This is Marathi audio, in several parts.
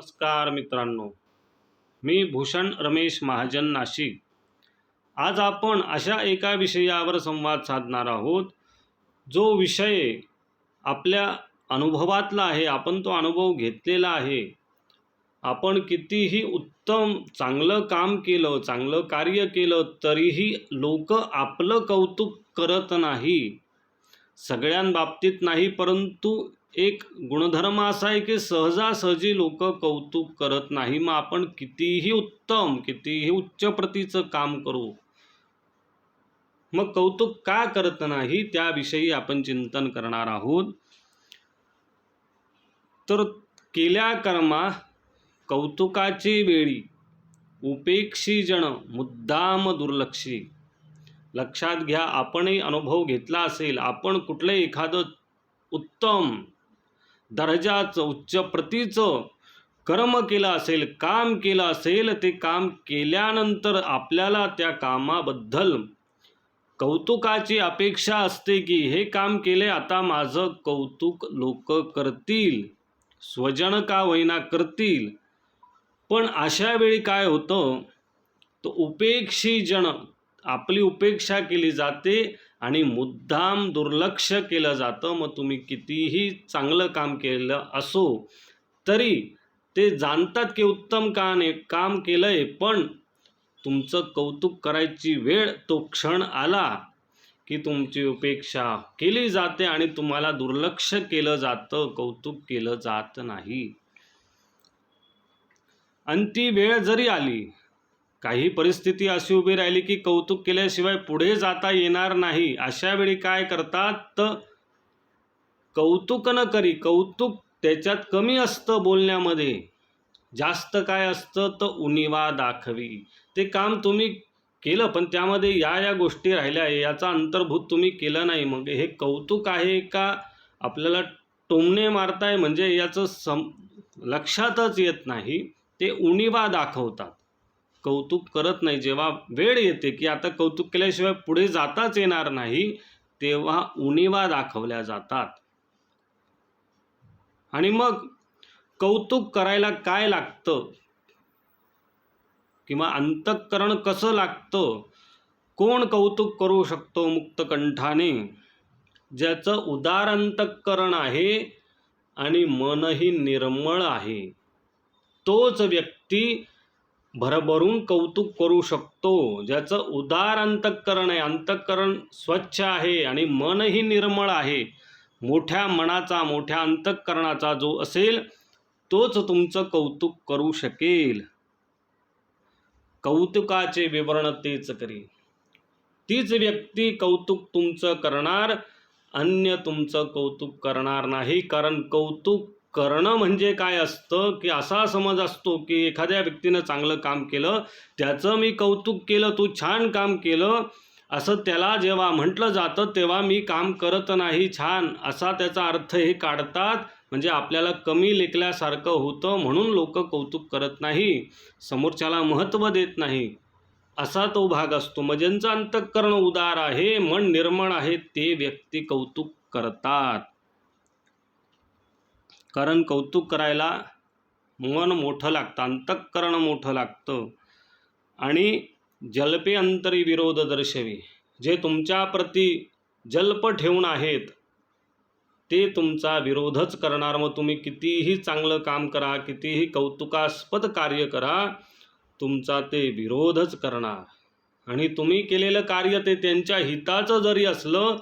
नमस्कार मित्रांनो. मी भूषण रमेश महाजन नाशिक. आज आपण अशा एका विषयावर संवाद साधणार आहोत जो विषय आपल्या अनुभवातला आहे आपण तो अनुभव घेतलेला आहे. आपण कितीही उत्तम चांगलं काम केलं चांगलं कार्य केलं तरीही लोक आपलं कौतुक करत नाही. सगळ्यांबाबतीत नाही परंतु एक गुणधर्म असा आहे की सहजासहजी लोक कौतुक करत नाही. मग आपण कितीही उत्तम कितीही उच्च प्रतीचं काम करू मग कौतुक का करत नाही त्याविषयी आपण चिंतन करणार आहोत. तर केल्या कर्मा कौतुकाची वेळी उपेक्षी जण मुद्दाम दुर्लक्षी. लक्षात घ्या आपणही अनुभव घेतला असेल आपण कुठलं एखादं उत्तम दर्जाचं उच्च प्रतीचं कर्म केलं असेल काम केलं असेल ते काम केल्यानंतर आपल्याला त्या कामाबद्दल कौतुकाची अपेक्षा असते की हे काम केले आता माझं कौतुक लोक करतील स्वजन का होईना करतील. पण अशा वेळी काय होतं? तर उपेक्षीजन आपली उपेक्षा केली जाते आणि मुद्दाम दुर्लक्ष केलं जातं. मग तुम्ही कितीही चांगलं काम केलं असो तरी ते जाणतात की उत्तम काने काम केलं आहे पण तुमचं कौतुक करायची वेळ तो क्षण आला की तुमची उपेक्षा केली जाते आणि तुम्हाला दुर्लक्ष केलं जातं कौतुक केलं जात नाही. आणि ती वेळ जरी आली काही परिस्थिती अशी उभी राहिली की कौतुक केल्याशिवाय पुढे जाता येणार नाही. अशा वेळी काय करतात? तर कौतुक न करी कौतुक त्याच्यात कमी असतं बोलण्यामध्ये. जास्त काय असतं? तर उणिवा दाखवी. ते काम तुम्ही केलं पण त्यामध्ये या या गोष्टी राहिल्या. आहे याचा अंतर्भूत तुम्ही केलं नाही. मग हे कौतुक आहे का? आपल्याला टोमणे मारताय म्हणजे याचं सम लक्षातच येत नाही. ते उणिवा दाखवतात. कौतुक करत नाही. जेव्हा वेळ येते की आता कौतुक केल्याशिवाय पुढे जाताच येणार नाही तेव्हा उणिवा दाखवल्या जातात. आणि मग कौतुक करायला काय लागतं? किंवा अंतःकरण कसं लागतं? कोण कौतुक करू शकतो मुक्तकंठाने ज्याचं उदार अंतःकरण आहे आणि मनही निर्मळ आहे. तोच व्यक्ती भरभरून कौतुक करू शकतो. ज्याचं उदार अंतःकरण आहे. अंतःकरण स्वच्छ आहे आणि मनही निर्मळ आहे. मोठ्या मनाचा मोठ्या अंतःकरणाचा जो असेल तोच तुमचं कौतुक करू शकेल. कौतुकाचे विवरण तेच करी. तीच व्यक्ती कौतुक तुमचं करणार अन्य तुमचं कौतुक करणार नाही. कारण कौतुक करणं म्हणजे काय असतं की असा समज असतो की एखाद्या व्यक्तीनं चांगलं काम केलं त्याचं मी कौतुक केलं तू छान काम केलं असं त्याला जेव्हा म्हटलं जातं तेव्हा मी काम करत नाही छान असा त्याचा अर्थ हे काढतात. म्हणजे आपल्याला कमी लेखल्यासारखं होतं म्हणून लोक कौतुक करत नाही समोरच्याला महत्त्व देत नाही. असा तो भाग असतो. मग ज्यांचं अंतःकरण उदार आहे मन निर्मळ आहे ते व्यक्ती कौतुक करतात. कारण कौतुक करायला मन मोठं लागतं अंतःकरण मोठं लागतं. आणि जल्पे अंतरी विरोध दर्शवी. जे तुमच्याप्रती जल्प ठेवून आहेत ते तुमचा विरोधच करणार. मग तुम्ही कितीही चांगलं काम करा कितीही कौतुकास्पद कार्य करा तुमचा ते विरोधच करणार. आणि तुम्ही केलेलं कार्य ते त्यांच्या हिताचं जरी असलं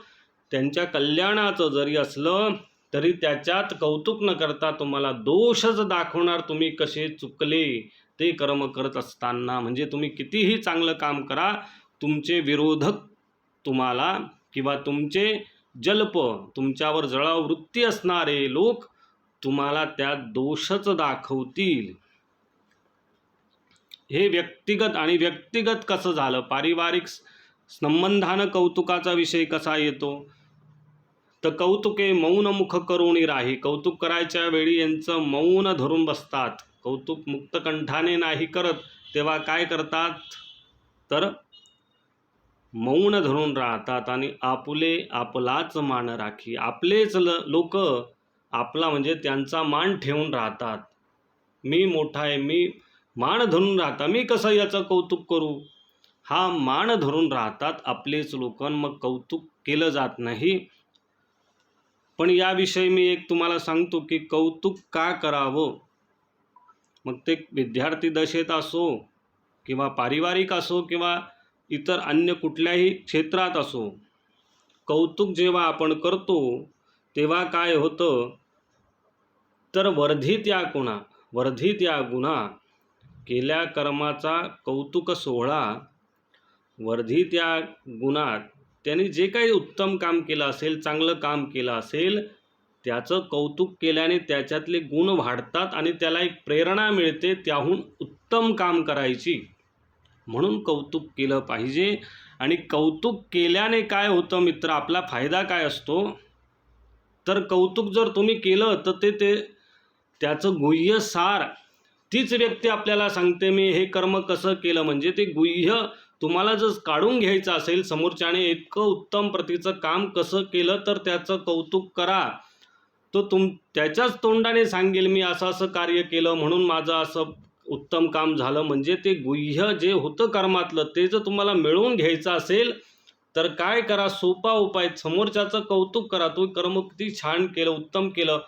त्यांच्या कल्याणाचं जरी असलं तरी त्याच्यात कौतुक न करता तुम्हाला दोषच दाखवणार तुम्ही कसे चुकले. ते कर्म करत असताना म्हणजे तुम्ही कितीही चांगलं काम करा तुमचे विरोधक तुम्हाला किंवा तुमचे जल्प तुमच्यावर जळाव वृत्ती असणारे लोक तुम्हाला त्यात दोषच दाखवतील. हे व्यक्तिगत आणि व्यक्तिगत कसं झालं? पारिवारिक संबंधानं कौतुकाचा विषय कसा येतो? तर कौतुके मौन मुख करुणी राही. कौतुक करायच्या वेळी यांचं मौन धरून बसतात. कौतुक मुक्तकंठाने नाही करत तेव्हा काय करतात? तर मौन धरून राहतात आणि आपुले आपलाच मान राखी. आपलेच ल लोक आपला म्हणजे त्यांचा मान ठेवून राहतात. मी मोठा आहे मी मान धरून राहता मी कसं याचं कौतुक करू? हा मान धरून राहतात आपलेच लोक मग कौतुक केलं जात नाही. पण याविषयी मी एक तुम्हाला सांगतो की कौतुक का करावं? मग ते विद्यार्थी दशेत असो किंवा पारिवारिक असो किंवा इतर अन्य कुठल्याही क्षेत्रात असो कौतुक जेव्हा आपण करतो तेव्हा काय होतं? तर वर्धित या गुणा वर्धित या गुन्हा केल्या कर्माचा कौतुक सोहळा वर्धित या गुणात त्यांनी जे काही उत्तम काम केलं असेल चांगलं काम केलं असेल त्याचं कौतुक केल्याने त्याच्यातले गुण वाढतात आणि त्याला एक प्रेरणा मिळते त्याहून उत्तम काम करायची. म्हणून कौतुक केलं पाहिजे. आणि कौतुक केल्याने काय होतं मित्र? आपला फायदा काय असतो? तर कौतुक जर तुम्ही केलं तर ते ते त्याचं गुह्य सार तीच व्यक्ती आपल्याला सांगते मी हे कर्म कसं केलं? म्हणजे ते गुह्य तुम्हाला जर काढून घ्यायचं असेल समोरच्याने इतकं उत्तम प्रतीचं काम कसं केलं तर त्याचं कौतुक करा. तो तुम त्याच्याच तोंडाने सांगेल मी असं असं कार्य केलं म्हणून माझं असं उत्तम काम झालं. म्हणजे ते गुह्य जे होतं कर्मातलं ते जर तुम्हाला मिळवून घ्यायचं असेल तर काय करा? सोपा उपाय समोरच्याचं कौतुक करा. तो कर्म किती छान केलं उत्तम केलं.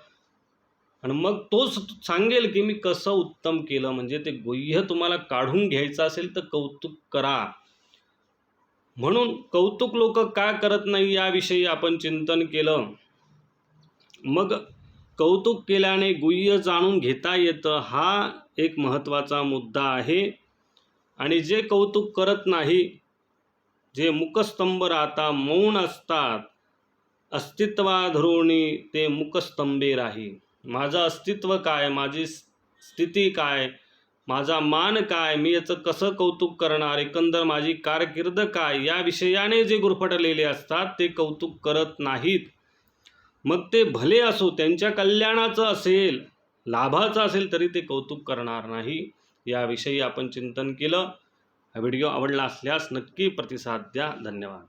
आणि मग तोच सांगेल की मी कसं उत्तम केलं. म्हणजे ते गुह्य तुम्हाला काढून घ्यायचं असेल तर कौतुक करा. म्हणून कौतुक लोक का करत नाही याविषयी आपण चिंतन केलं? मग कौतुक केल्याने गुह्य जाणून घेता येतं हा एक महत्त्वाचा मुद्दा आहे. आणि जे कौतुक करत नाही जे मुखस्तंभ राहता मौन असतात अस्तित्वाधरोणी ते मुखस्तंभे राही. माझं अस्तित्व काय? माझी स्थिती काय? माझा मान काय? मी याचं कसं कौतुक करणार? एकंदर माझी कारकीर्द काय? या विषयाने जे गुरफटलेले असतात ते कौतुक करत नाहीत. मग ते भले असो त्यांच्या कल्याणाचं असेल लाभाचं असेल तरी ते कौतुक करणार नाही. याविषयी आपण चिंतन केलं. हा व्हिडिओ आवडला असल्यास नक्की प्रतिसाद द्या. धन्यवाद.